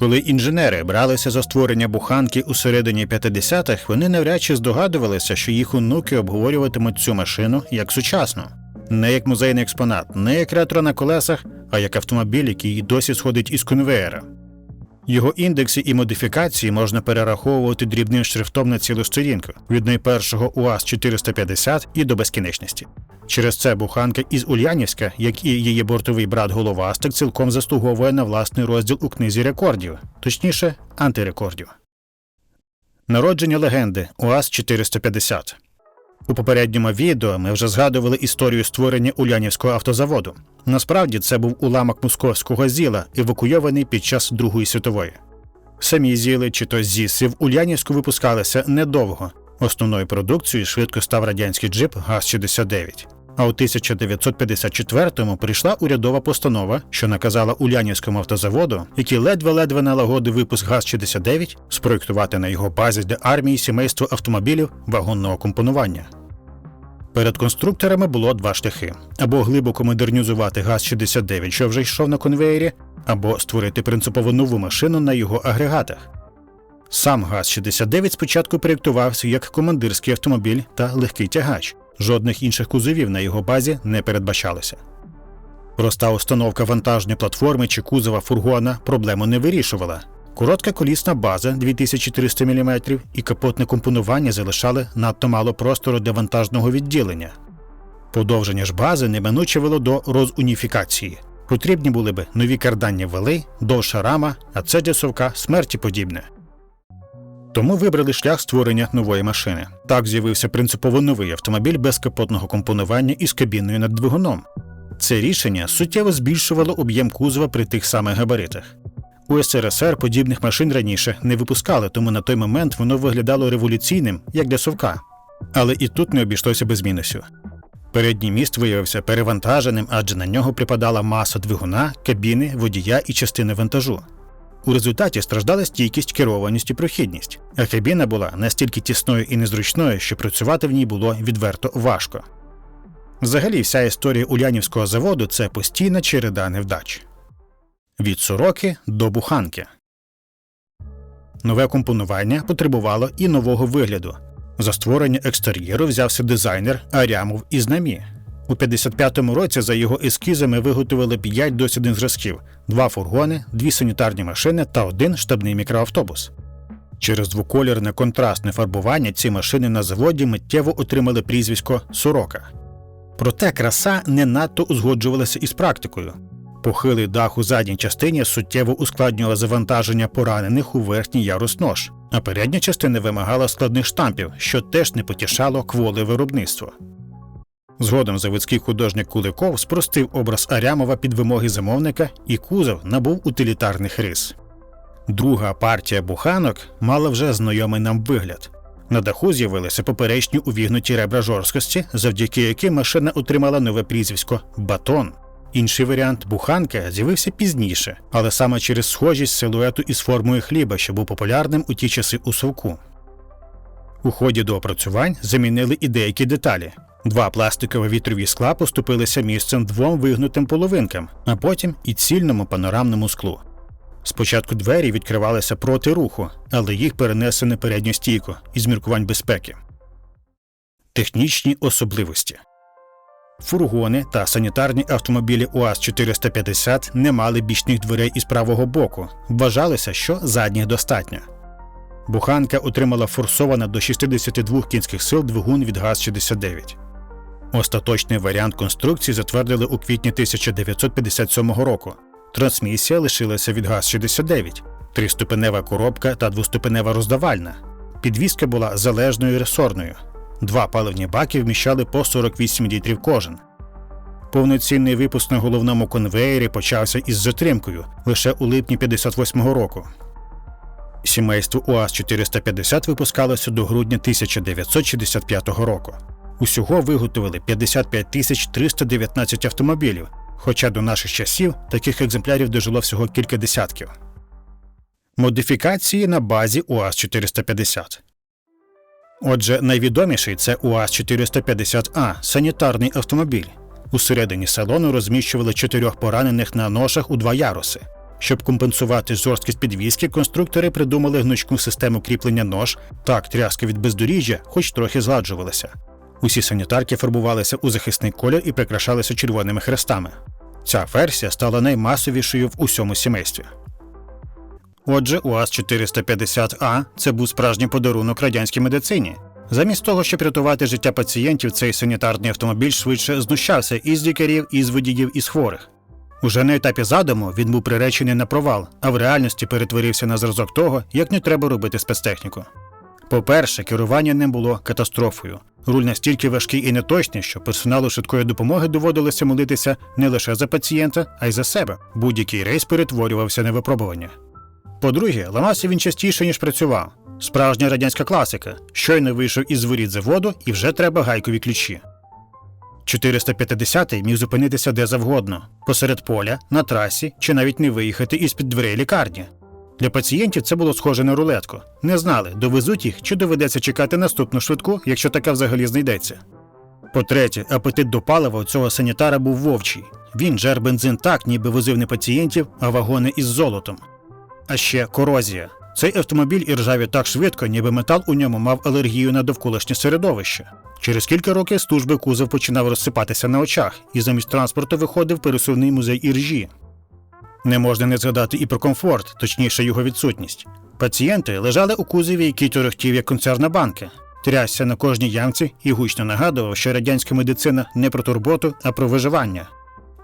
Коли інженери бралися за створення буханки у середині 50-х, вони навряд чи здогадувалися, що їх онуки обговорюватимуть цю машину як сучасну. Не як музейний експонат, не як ретро на колесах, а як автомобіль, який досі сходить із конвеєра. Його індекси і модифікації можна перераховувати дрібним шрифтом на цілу сторінку від найпершого УАЗ 450 і до безкінечності. Через це буханка із Ульянівська, як і її бортовий брат Головастик, цілком заслуговує на власний розділ у книзі рекордів, точніше, антирекордів. Народження легенди УАЗ 450 у попередньому відео ми вже згадували історію створення Улянівського автозаводу. Насправді це був уламок московського зіла, евакуйований під час Другої світової. Самі зіли чи то зіси в Ульянівську випускалися недовго. Основною продукцією швидко став радянський джип ГАЗ-69. А у 1954-му прийшла урядова постанова, що наказала Улянівському автозаводу, який ледве-ледве налагодив випуск ГАЗ-69, спроєктувати на його базі для армії сімейство автомобілів вагонного компонування. Перед конструкторами було два шляхи: або глибоко модернізувати ГАЗ-69, що вже йшов на конвеєрі, або створити принципово нову машину на його агрегатах. Сам ГАЗ-69 спочатку проєктувався як командирський автомобіль та легкий тягач. Жодних інших кузовів на його базі не передбачалося. Проста установка вантажної платформи чи кузова фургона проблему не вирішувала. Коротка колісна база 2300 мм і капотне компонування залишали надто мало простору для вантажного відділення. Подовження ж бази неминуче вело до розуніфікації. Потрібні були би нові карданні вали, довша рама, а це для совка смерті подібне. Тому вибрали шлях створення нової машини. Так з'явився принципово новий автомобіль без капотного компонування із кабіною над двигуном. Це рішення суттєво збільшувало об'єм кузова при тих самих габаритах. У СРСР подібних машин раніше не випускали, тому на той момент воно виглядало революційним, як для совка. Але і тут не обійшлося без мінусів. Передній міст виявився перевантаженим, адже на нього припадала маса двигуна, кабіни, водія і частини вантажу. У результаті страждала стійкість, керованість і прохідність, а кабіна була настільки тісною і незручною, що працювати в ній було відверто важко. Взагалі, вся історія Улянівського заводу це постійна череда невдач. Від сороки до буханки. Нове компонування потребувало і нового вигляду. За створення екстер'єру взявся дизайнер Арямов із намі. У 55-му році за його ескізами виготовили 5 дослідних зразків, два фургони, дві санітарні машини та один штабний мікроавтобус. Через двоколірне контрастне фарбування ці машини на заводі миттєво отримали прізвисько Сорока. Проте краса не надто узгоджувалася із практикою. Похилий дах у задній частині суттєво ускладнював завантаження поранених у верхній ярус нож, а передня частина вимагала складних штампів, що теж не потішало кволи виробництва. Згодом заводський художник Куликов спростив образ Арямова під вимоги замовника, і кузов набув утилітарних рис. Друга партія буханок мала вже знайомий нам вигляд. На даху з'явилися поперечні увігнуті ребра жорсткості, завдяки яким машина отримала нове прізвисько Батон. Інший варіант буханка з'явився пізніше, але саме через схожість силуету із формою хліба, що був популярним у ті часи у совку. У ході до опрацювань замінили і деякі деталі. Два пластикові вітрові скла поступилися місцем двом вигнутим половинкам, а потім і цільному панорамному склу. Спочатку двері відкривалися проти руху, але їх перенесли на передню стійку із міркувань безпеки. Технічні особливості фургони та санітарні автомобілі УАЗ-450 не мали бічних дверей із правого боку. Вважалося, що задніх достатньо. Буханка отримала форсована до 62 кінських сил двигун від ГАЗ-69. Остаточний варіант конструкції затвердили у квітні 1957 року. Трансмісія лишилася від ГАЗ-69, триступенева коробка та двоступенева роздавальна. Підвізка була залежною ресорною. Два паливні баки вміщали по 48 літрів кожен. Повноцінний випуск на головному конвеєрі почався із затримкою лише у липні 58-го року. Сімейство УАЗ-450 випускалося до грудня 1965 року. Усього виготовили 55 тисяч 319 автомобілів, хоча до наших часів таких екземплярів дожило всього кілька десятків. Модифікації на базі УАЗ-450 Отже, найвідоміший це УАЗ-450А санітарний автомобіль. Усередині салону розміщували чотирьох поранених на ношах у два яруси. Щоб компенсувати жорсткість підвіски, конструктори придумали гнучку систему кріплення нож, так тряска від бездоріжжя, хоч трохи згладжувалася. Усі санітарки фарбувалися у захисний колір і прикрашалися червоними хрестами. Ця версія стала наймасовішою в усьому сімействі. Отже, УАЗ-450А це був справжній подарунок радянській медицині. Замість того, щоб рятувати життя пацієнтів, цей санітарний автомобіль швидше знущався із лікарів, із водіїв, із хворих. Уже на етапі задуму він був приречений на провал, а в реальності перетворився на зразок того, як не треба робити спецтехніку. По-перше, керування ним було катастрофою. Руль настільки важкий і неточний, що персоналу швидкої допомоги доводилося молитися не лише за пацієнта, а й за себе. Будь-який рейс перетворювався на випробування. По-друге, ламався він частіше, ніж працював. Справжня радянська класика. Щойно вийшов із воріт заводу і вже треба гайкові ключі. 450-й міг зупинитися де завгодно посеред поля, на трасі чи навіть не виїхати із під дверей лікарні. Для пацієнтів це було схоже на рулетку. Не знали, довезуть їх чи доведеться чекати наступну швидку, якщо така взагалі знайдеться. По-третє, апетит до палива у цього санітара був вовчий. Він жер бензин так, ніби возив не пацієнтів, а вагони із золотом. А ще корозія. Цей автомобіль іржавів так швидко, ніби метал у ньому мав алергію на довколишнє середовище. Через кілька років служби кузов починав розсипатися на очах, і замість транспорту виходив пересувний музей іржі. Не можна не згадати і про комфорт, точніше його відсутність. Пацієнти лежали у кузові, який торохтів як концерна банка, трясся на кожній ямці і гучно нагадував, що радянська медицина не про турботу, а про виживання.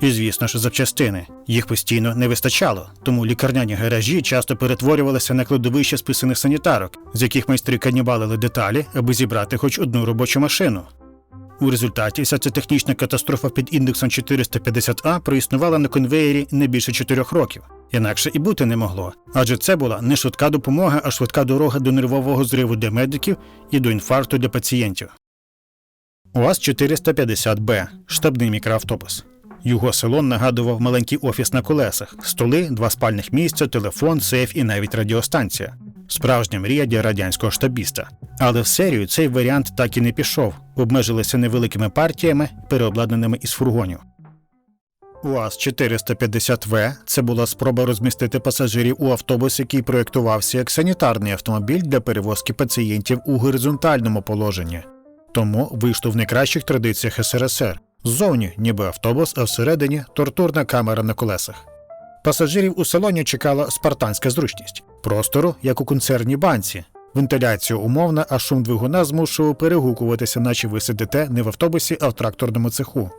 І, звісно ж, запчастини. Їх постійно не вистачало, тому лікарняні гаражі часто перетворювалися на кладовище списаних санітарок, з яких майстри канібалили деталі, аби зібрати хоч одну робочу машину. У результаті вся ця технічна катастрофа під індексом 450А проіснувала на конвеєрі не більше 4 років. Інакше і бути не могло, адже це була не швидка допомога, а швидка дорога до нервового зриву для медиків і до інфаркту для пацієнтів. УАЗ-450Б штабний мікроавтобус. Його салон нагадував маленький офіс на колесах, столи, два спальних місця, телефон, сейф і навіть радіостанція. Справжня мрія для радянського штабіста. Але в серію цей варіант так і не пішов, обмежилися невеликими партіями, переобладнаними із фургонів. УАЗ-450В це була спроба розмістити пасажирів у автобус, який проєктувався як санітарний автомобіль для перевозки пацієнтів у горизонтальному положенні. Тому вийшло в найкращих традиціях СРСР. Ззовні, ніби автобус, а всередині тортурна камера на колесах. Пасажирів у салоні чекала спартанська зручність, простору, як у концерній банці, вентиляція умовна, а шум двигуна змушував перегукуватися, наче ви сидите не в автобусі, а в тракторному цеху.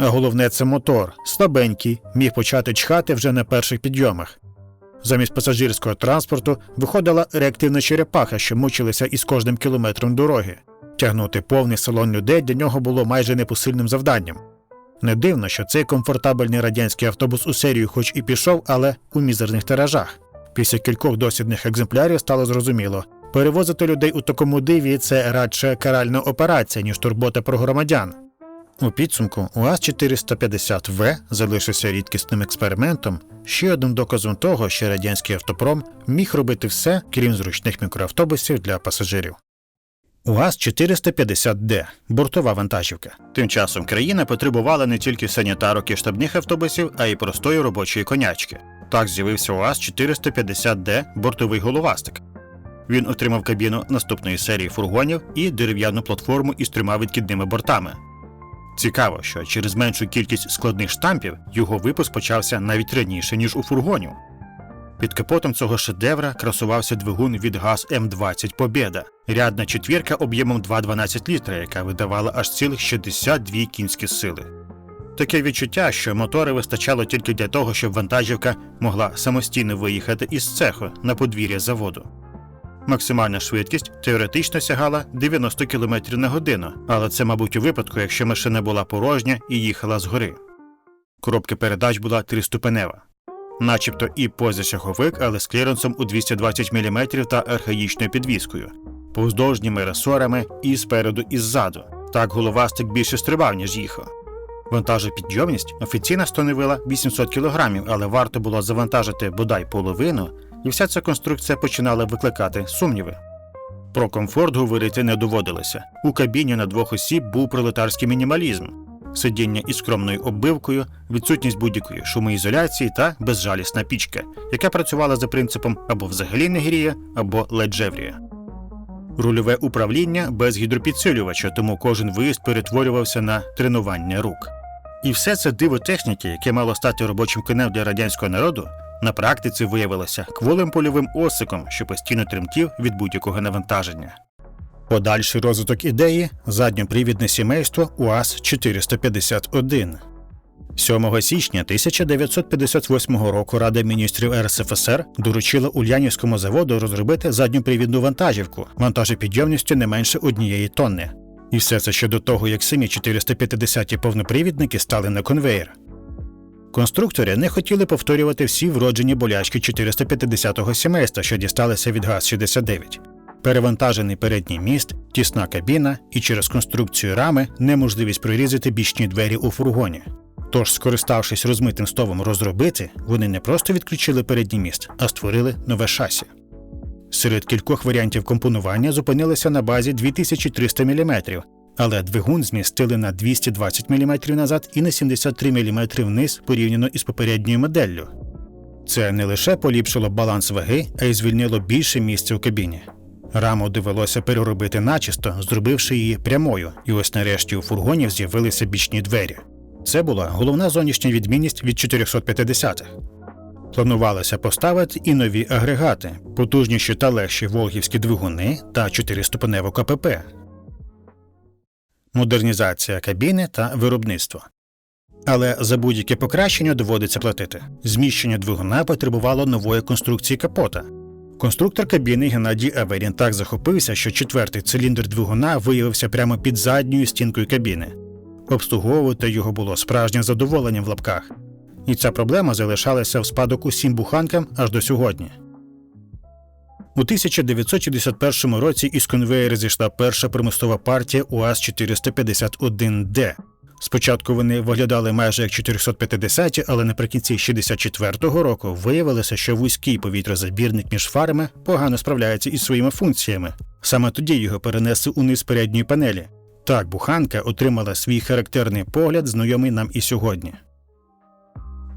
А головне це мотор, слабенький, міг почати чхати вже на перших підйомах. Замість пасажирського транспорту виходила реактивна черепаха, що мучилася із кожним кілометром дороги. Тягнути повний салон людей для нього було майже непосильним завданням. Не дивно, що цей комфортабельний радянський автобус у серію хоч і пішов, але у мізерних тиражах. Після кількох дослідних екземплярів стало зрозуміло, перевозити людей у такому диві це радше каральна операція, ніж турбота про громадян. У підсумку УАЗ-450В залишився рідкісним експериментом, ще одним доказом того, що радянський автопром міг робити все, крім зручних мікроавтобусів для пасажирів. УАЗ-450Д бортова вантажівка. Тим часом країна потребувала не тільки санітарок і штабних автобусів, а й простої робочої конячки. Так з'явився УАЗ-450Д бортовий головастик. Він отримав кабіну наступної серії фургонів і дерев'яну платформу із трьома відкидними бортами. Цікаво, що через меншу кількість складних штампів його випуск почався навіть раніше, ніж у фургонів. Під капотом цього шедевра красувався двигун від ГАЗ М20 Побєда, рядна четвірка об'ємом 2,12 літра, яка видавала аж цілих 62 кінські сили. Таке відчуття, що мотори вистачало тільки для того, щоб вантажівка могла самостійно виїхати із цеху на подвір'я заводу. Максимальна швидкість теоретично сягала 90 км на годину, але це, мабуть, у випадку, якщо машина була порожня і їхала згори. Коробка передач була триступенева, начебто і позашаховик, але з кліренсом у 220 мм та архаїчною підвіскою, повздовжніми ресорами і спереду і ззаду. Так головастик більше стрибав, ніж їхав. Вантажопідйомність офіційно становила 800 кг, але варто було завантажити бодай половину, і вся ця конструкція починала викликати сумніви. Про комфорт говорити не доводилося. У кабіні на двох осіб був пролетарський мінімалізм. сидіння із скромною оббивкою, відсутність будь-якої шумоізоляції та безжалісна пічка, яка працювала за принципом або взагалі не гріє, або ледь жевріє. Рульове управління без гідропідсилювача, тому кожен виїзд перетворювався на тренування рук. І все це диво техніки, яке мало стати робочим конем для радянського народу, на практиці виявилося кволим польовим осиком, що постійно тремтів від будь-якого навантаження. Подальший розвиток ідеї задньопривідне сімейство УАЗ 451. 7 січня 1958 року Рада міністрів РСФСР доручила Ульянівському заводу розробити задньопривідну вантажівку вантажопідйомністю не менше однієї тонни. І все це ще до того, як самі 450-ті повнопривідники стали на конвеєр. Конструктори не хотіли повторювати всі вроджені болячки 450-го сімейства, що дісталися від ГАЗ-69. Перевантажений передній міст, тісна кабіна і через конструкцію рами неможливість прорізати бічні двері у фургоні. Тож, скориставшись розмитим стовом розробити, вони не просто відключили передній міст, а створили нове шасі. Серед кількох варіантів компонування зупинилися на базі 2300 мм, але двигун змістили на 220 мм назад і на 73 мм вниз порівняно із попередньою моделлю. Це не лише поліпшило баланс ваги, а й звільнило більше місця у кабіні. Раму довелося переробити начисто, зробивши її прямою, і ось нарешті у фургонів з'явилися бічні двері. Це була головна зовнішня відмінність від 450-х. Планувалося поставити і нові агрегати, потужніші та легші волгівські двигуни та чотириступеневу КПП, модернізація кабіни та виробництво. Але за будь-яке покращення доводиться платити. Зміщення двигуна потребувало нової конструкції капота. Конструктор кабіни Геннадій Аверін так захопився, що четвертий циліндр двигуна виявився прямо під задньою стінкою кабіни. Обслуговувати його було справжнім задоволенням в лапках. І ця проблема залишалася в спадок усім буханкам аж до сьогодні. У 1961 році із конвеєра зійшла перша примусова партія УАЗ-451Д. Спочатку вони виглядали майже як 450, але наприкінці 64-го року виявилося, що вузький повітрозабірник між фарами погано справляється із своїми функціями. Саме тоді його перенесли униз передньої панелі. Так буханка отримала свій характерний погляд, знайомий нам і сьогодні.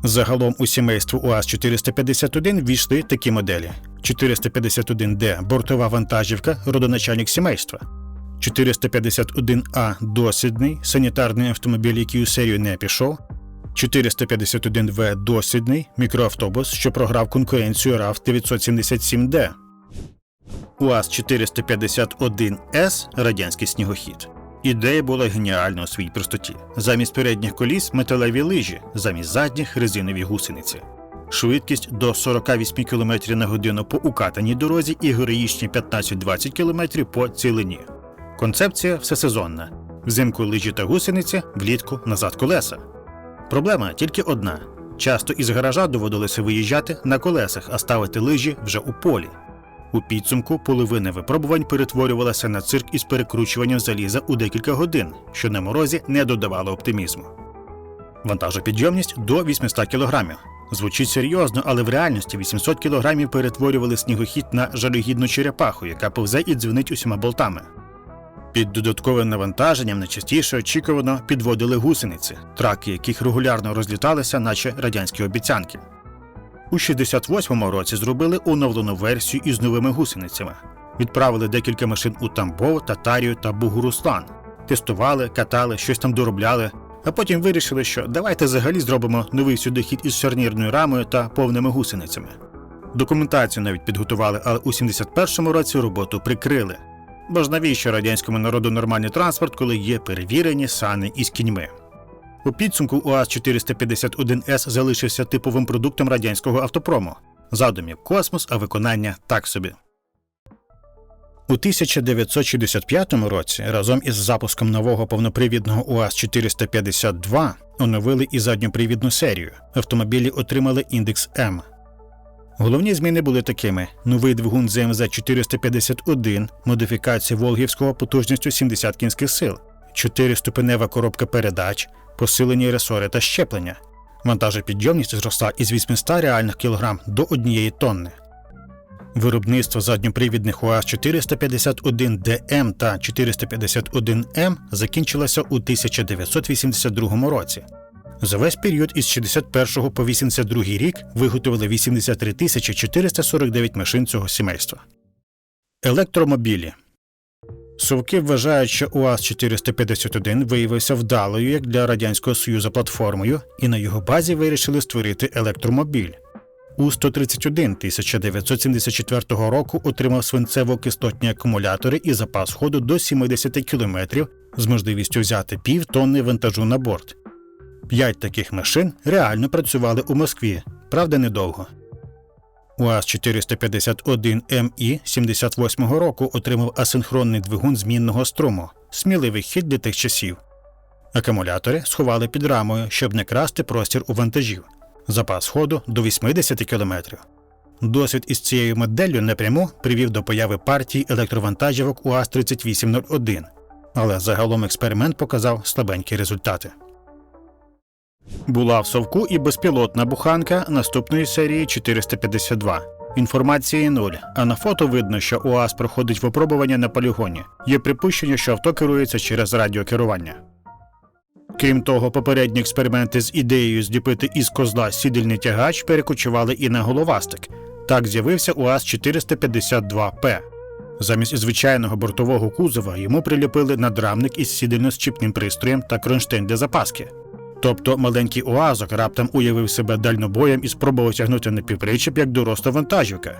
Загалом у сімейство УАЗ-451 ввійшли такі моделі: 451D бортова вантажівка, родоначальник сімейства, 451А дослідний санітарний автомобіль, який у серію не пішов, 451В дослідний мікроавтобус, що програв конкуренцію РАВ 977D, УАЗ-451С радянський снігохід. Ідея була геніальна у своїй простоті. Замість передніх коліс металеві лижі, замість задніх резинові гусениці. Швидкість до 48 км на годину по укатаній дорозі і героїчні 15-20 км по цілині. Концепція всесезонна: взимку лижі та гусениці, влітку назад колеса. Проблема тільки одна: часто із гаража доводилося виїжджати на колесах, а ставити лижі вже у полі. У підсумку половина випробувань перетворювалася на цирк із перекручуванням заліза у декілька годин, що на морозі не додавало оптимізму. Вантажопідйомність до 800 кг. Звучить серйозно, але в реальності 800 кг перетворювали снігохід на жалюгідну черепаху, яка повзе і дзвенить усіма болтами. Під додатковим навантаженням найчастіше очікувано підводили гусениці, траки яких регулярно розліталися, наче радянські обіцянки. У 68-му році зробили оновлену версію із новими гусеницями. Відправили декілька машин у Тамбов, Татарію та Бугуруслан. Тестували, катали, щось там доробляли, а потім вирішили, що давайте взагалі зробимо новий сюдохід із шарнірною рамою та повними гусеницями. Документацію навіть підготували, але у 71-му році роботу прикрили. Бо ж навіщо радянському народу нормальний транспорт, коли є перевірені сани із кіньми? У підсумку УАЗ-451С залишився типовим продуктом радянського автопрому. Задумів космос, а виконання так собі. У 1965 році разом із запуском нового повнопривідного УАЗ-452 оновили і задньопривідну серію. Автомобілі отримали індекс М. Головні зміни були такими: новий двигун ЗМЗ 451, модифікація Волгівського потужністю 70 кінських сил, 4-ступенева коробка передач, посилені ресори та щеплення. Вантажопідйомність зросла із 800 реальних кілограм до 1 тонни. Виробництво задньопривідних УАЗ-451ДМ та 451М закінчилося у 1982 році. За весь період із 61 по 82 рік виготовили 83 449 машин цього сімейства. Електромобілі Совки вважають, що УАЗ-451 виявився вдалою як для Радянського Союзу платформою, і на його базі вирішили створити електромобіль. У-131 1974 року отримав свинцево-кислотні акумулятори і запас ходу до 70 км з можливістю взяти пів тонни вантажу на борт. П'ять таких машин реально працювали у Москві, правда, недовго. УАЗ-451МІ 78-го року отримав асинхронний двигун змінного струму, сміливий хід для тих часів. Акумулятори сховали під рамою, щоб не красти простір у вантажів. Запас ходу до 80 км. Досвід із цією моделлю напряму привів до появи партії електровантажівок УАЗ-3801, але загалом експеримент показав слабенькі результати. Була в совку і безпілотна буханка наступної серії 452. Інформації нуль, а на фото видно, що УАЗ проходить випробування на полігоні. Є припущення, що авто керується через радіокерування. Крім того, попередні експерименти з ідеєю зліпити із козла сідельний тягач перекочували і на головастик. Так з'явився УАЗ 452П. Замість звичайного бортового кузова йому приліпили надрамник із сідельно-щіпним пристроєм та кронштейн для запаски. Тобто маленький уазок раптом уявив себе дальнобоєм і спробував тягнути на півпричіп як доросла вантажівка.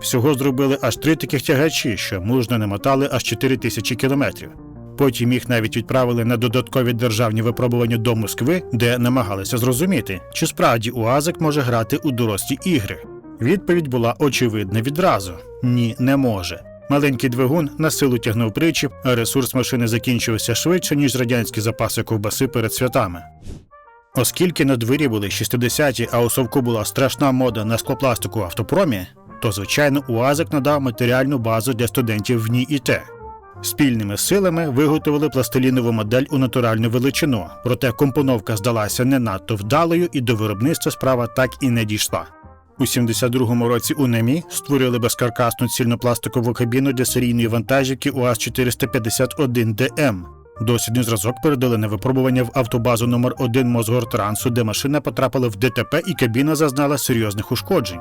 Всього зробили аж три таких тягачі, що мужно намотали аж 4 тисячі кілометрів. Потім їх навіть відправили на додаткові державні випробування до Москви, де намагалися зрозуміти, чи справді УАЗик може грати у дорослі ігри. Відповідь була очевидна відразу: ні, не може. Маленький двигун на силу тягнув причіп, а ресурс машини закінчився швидше, ніж радянські запаси ковбаси перед святами. Оскільки на дворі були 60-ті, а у совку була страшна мода на склопластику автопромі, то, звичайно, УАЗик надав матеріальну базу для студентів в ній і те. Спільними силами виготовили пластилінову модель у натуральну величину, проте компоновка здалася не надто вдалою, і до виробництва справа так і не дійшла. У 72-му році у НЕМІ створили безкаркасну цільнопластикову кабіну для серійної вантажівки УАЗ-451ДМ. Дослідний зразок передали на випробування в автобазу номер 1 Мосгортрансу, де машина потрапила в ДТП і кабіна зазнала серйозних ушкоджень.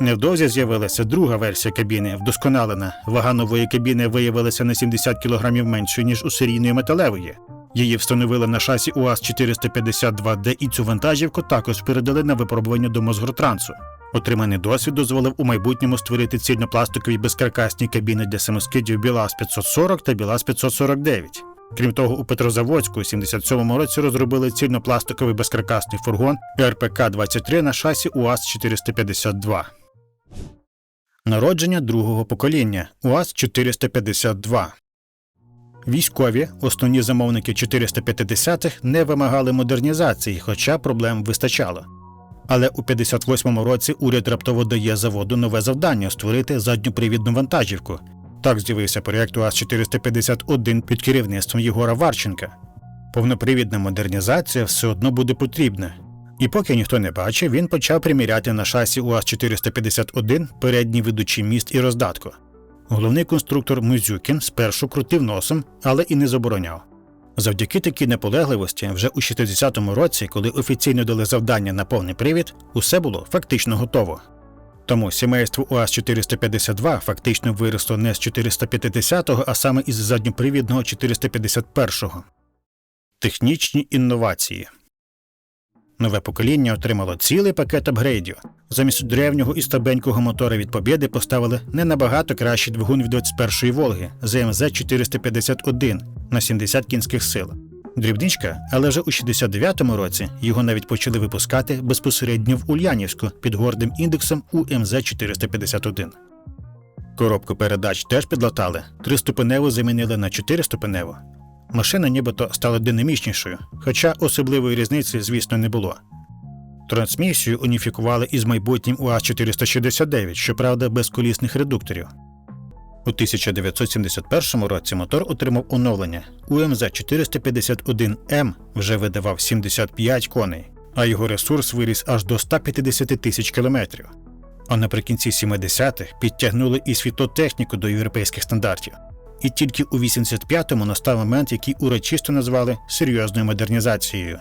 Невдовзі з'явилася друга версія кабіни, вдосконалена. Вага нової кабіни виявилася на 70 кг меншою, ніж у серійної металевої. Її встановили на шасі УАЗ-452Д і цю вантажівку також передали на випробування до Мосгортрансу. Отриманий досвід дозволив у майбутньому створити цільнопластикові безкаркасні кабіни для самоскидів БілАЗ 540 та БілАЗ 549. Крім того, у Петрозаводську у 77-му році розробили цільнопластиковий безкаркасний фургон РПК-23 на шасі УАЗ-452. Народження другого покоління УАЗ-452. Військові, основні замовники 450-х, не вимагали модернізації, хоча проблем вистачало. Але у 58-му році уряд раптово дає заводу нове завдання створити задньопривідну вантажівку. Так з'явився проєкт УАЗ-451 під керівництвом Єгора Варченка. Повнопривідна модернізація все одно буде потрібна. І поки ніхто не бачив, він почав приміряти на шасі УАЗ-451 передній ведучий міст і роздатку. Головний конструктор Музюкін спершу крутив носом, але і не забороняв. Завдяки такій наполегливості, вже у 60-му році, коли офіційно дали завдання на повний привід, усе було фактично готово. Тому сімейство УАЗ-452 фактично виросло не з 450-го, а саме із задньопривідного 451-го. Технічні інновації Нове покоління отримало цілий пакет апгрейдів. Замість древнього і стабенького мотора від Побєди поставили не набагато кращий двигун від 21-ї Волги ЗМЗ 451 на 70 кінських сил. Дрібничка, але вже у 69-му році його навіть почали випускати безпосередньо в Ульянівську під гордим індексом УМЗ 451. Коробку передач теж підлатали, триступеневу замінили на чотириступеневу. Машина нібито стала динамічнішою, хоча особливої різниці, звісно, не було. Трансмісію уніфікували із майбутнім УАЗ-469, щоправда, без колісних редукторів. У 1971 році мотор отримав оновлення. УМЗ 451М вже видавав 75 коней, а його ресурс виріс аж до 150 тисяч кілометрів. А наприкінці 70-х підтягнули і світлотехніку до європейських стандартів. І тільки у 85-му настав момент, який урочисто назвали серйозною модернізацією.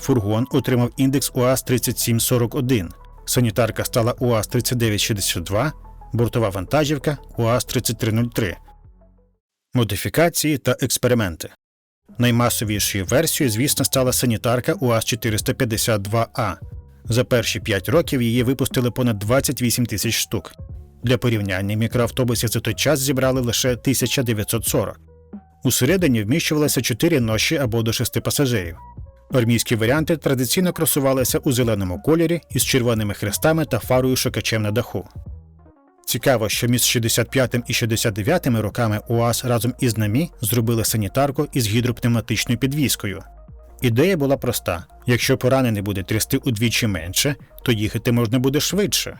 Фургон отримав індекс УАЗ 3741, санітарка стала УАЗ 3962, бортова вантажівка УАЗ 3303. Модифікації та експерименти. Наймасовішою версією, звісно, стала санітарка УАЗ 452А. За перші 5 років її випустили понад 28 тисяч штук. Для порівняння мікроавтобусів за той час зібрали лише 1940. Усередині вміщувалося 4 ноші або до 6 пасажирів. Армійські варіанти традиційно кросувалися у зеленому кольорі із червоними хрестами та фарою шукачем на даху. Цікаво, що між 65 і 69 роками УАЗ разом із НАМІ зробили санітарку із гідропневматичною підвіскою. Ідея була проста: якщо поранений буде трясти удвічі менше, то їхати можна буде швидше.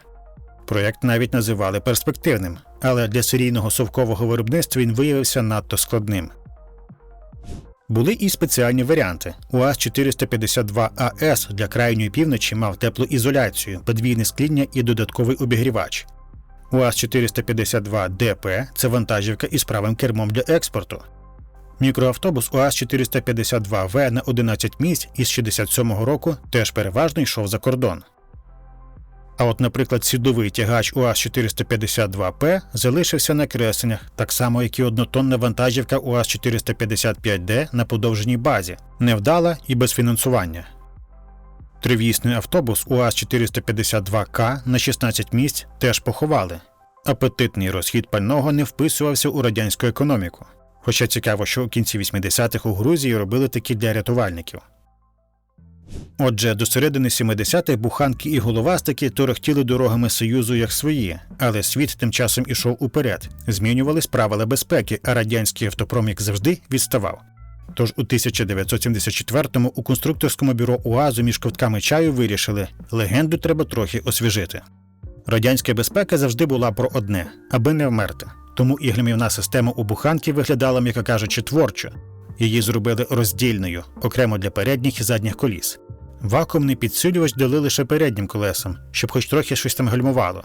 Проєкт навіть називали перспективним, але для серійного совкового виробництва він виявився надто складним. Були і спеціальні варіанти. УАЗ 452 АС для крайньої півночі мав теплоізоляцію, подвійне скління і додатковий обігрівач. УАЗ 452 ДП це вантажівка із правим кермом для експорту. Мікроавтобус УАЗ 452 В на 11 місць із 67-го року теж переважно йшов за кордон. А от, наприклад, сідовий тягач УАЗ 452 П залишився на кресленнях, так само, як і однотонна вантажівка УАЗ 455Д на подовженій базі, невдала і без фінансування. Тривісний автобус УАЗ 452К на 16 місць теж поховали. Апетитний розхід пального не вписувався у радянську економіку. Хоча цікаво, що у кінці 80-х у Грузії робили такі для рятувальників. Отже, до середини 70-х буханки і головастики торохтіли дорогами Союзу як свої, але світ тим часом ішов уперед, змінювались правила безпеки, а радянський автопром, як завжди, відставав. Тож у 1974-му у конструкторському бюро УАЗу між ковтками чаю вирішили, легенду треба трохи освіжити. Радянська безпека завжди була про одне, аби не вмерти. Тому і гальмівна система у буханки виглядала, м'яко кажучи, творчо. Її зробили роздільною, окремо для передніх і задніх коліс. Вакуумний підсилювач дали лише переднім колесам, щоб хоч трохи щось там гальмувало.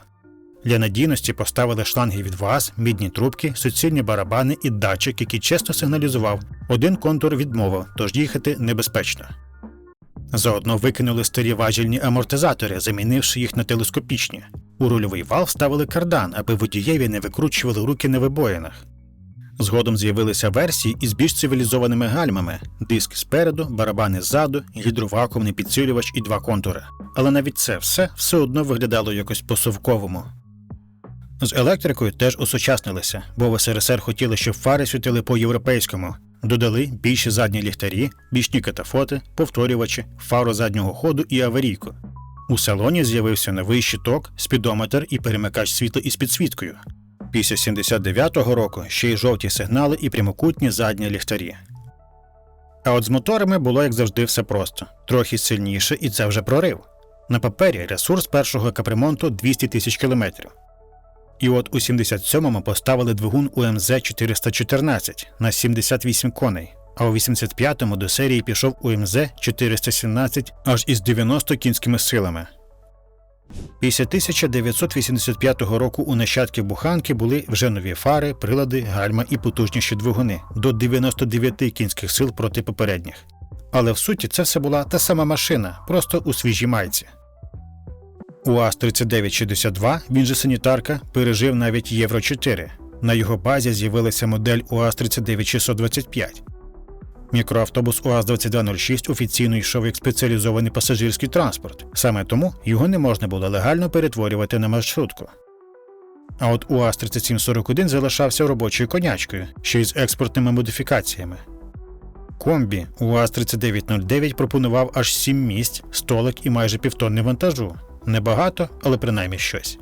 Для надійності поставили шланги від ВАЗ, мідні трубки, суцільні барабани і датчик, який чесно сигналізував, один контур відмовив, тож їхати небезпечно. Заодно викинули старі важільні амортизатори, замінивши їх на телескопічні. У рульовий вал вставили кардан, аби водієві не викручували руки на вибоїнах. Згодом з'явилися версії із більш цивілізованими гальмами: диск спереду, барабани ззаду, гідровакуумний підсилювач і два контури. Але навіть це все все одно виглядало якось по-совковому. З електрикою теж осучаснилися, бо в СРСР хотіли, щоб фари світили по-європейському. Додали більші задні ліхтарі, бічні катафоти, повторювачі, фару заднього ходу і аварійку. У салоні з'явився новий щиток, спідометр і перемикач світла із підсвіткою. Після 79-го року ще й жовті сигнали і прямокутні задні ліхтарі. А от з моторами було, як завжди, все просто трохи сильніше, і це вже прорив. На папері ресурс першого капремонту 200 тисяч кілометрів. І от у 77-му поставили двигун УМЗ 414 на 78 коней, а у 85-му до серії пішов УМЗ 417 аж із 90 кінськими силами. Після 1985 року у нащадків буханки були вже нові фари, прилади, гальма і потужніші двигуни до 99 кінських сил проти попередніх. Але в суті це все була та сама машина, просто у свіжій майці. УАЗ 3962, він же санітарка, пережив навіть Євро 4. На його базі з'явилася модель УАЗ 39625. Мікроавтобус УАЗ-2206 офіційно йшов як спеціалізований пасажирський транспорт. Саме тому його не можна було легально перетворювати на маршрутку. А от УАЗ-3741 залишався робочою конячкою, ще й з експортними модифікаціями. Комбі УАЗ-3909 пропонував аж 7 місць, столик і майже півтонни вантажу. Небагато, але принаймні щось.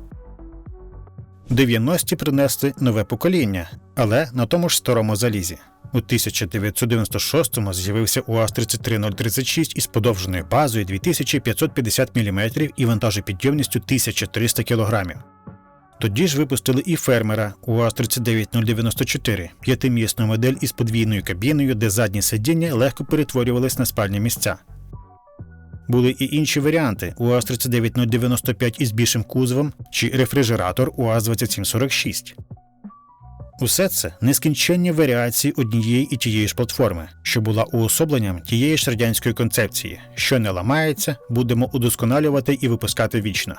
90-ті принесли нове покоління, але на тому ж старому залізі. У 1996-му з'явився УАЗ-33036 із подовженою базою 2550 мм і вантажопідйомністю 1300 кг. Тоді ж випустили і фермера УАЗ-39094, п'ятимісну модель із подвійною кабіною, де задні сидіння легко перетворювались на спальні місця. Були і інші варіанти УАЗ-39095 із більшим кузовом чи рефрижератор УАЗ-2746. Усе це нескінченні варіації однієї і тієї ж платформи, що була уособленням тієї ж радянської концепції, що не ламається, будемо удосконалювати і випускати вічно.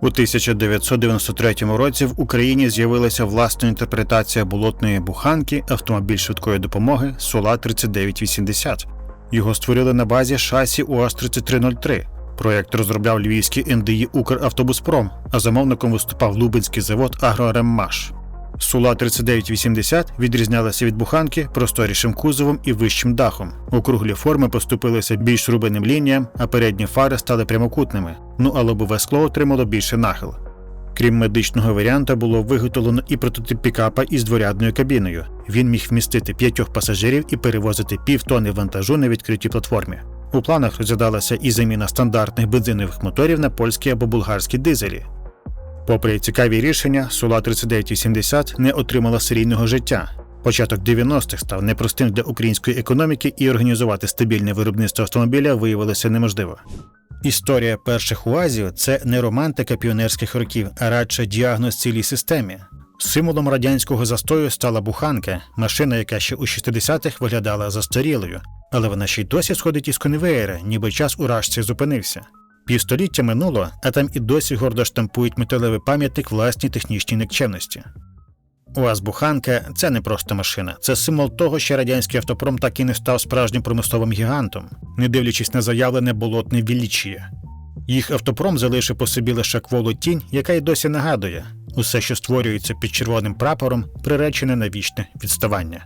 У 1993 році в Україні з'явилася власна інтерпретація болотної буханки автомобіль швидкої допомоги Сула 3980. Його створили на базі шасі УАЗ-3303. Проєкт розробляв львівський НДІ Укравтобуспром, а замовником виступав Лубенський завод «Агрореммаш». Сула 3980 відрізнялася від буханки просторішим кузовом і вищим дахом. Округлі форми поступилися більш рубиним лініям, а передні фари стали прямокутними. Ну а лобове скло отримало більше нахил. Крім медичного варіанта, було виготовлено і прототип пікапа із дворядною кабіною. Він міг вмістити п'ятьох пасажирів і перевозити півтони вантажу на відкритій платформі. У планах розглядалася і заміна стандартних бензинових моторів на польські або булгарські дизелі. Попри цікаві рішення, Сула 3980 не отримала серійного життя. Початок 90-х став непростим для української економіки, і організувати стабільне виробництво автомобіля виявилося неможливо. Історія перших УАЗів це не романтика піонерських років, а радше діагноз цілій системі. Символом радянського застою стала буханка, машина, яка ще у 60-х виглядала застарілою, але вона ще й досі сходить із конвеєра, ніби час у рашці зупинився. Півстоліття минуло, а там і досі гордо штампують металевий пам'ятник власній технічній никчемності. УАЗ-буханка це не просто машина, це символ того, що радянський автопром так і не став справжнім промисловим гігантом, не дивлячись на заявлене болотне вілічіє. Їх автопром залишив по собі лише кволу тінь, яка й досі нагадує усе, що створюється під червоним прапором, приречене на вічне відставання.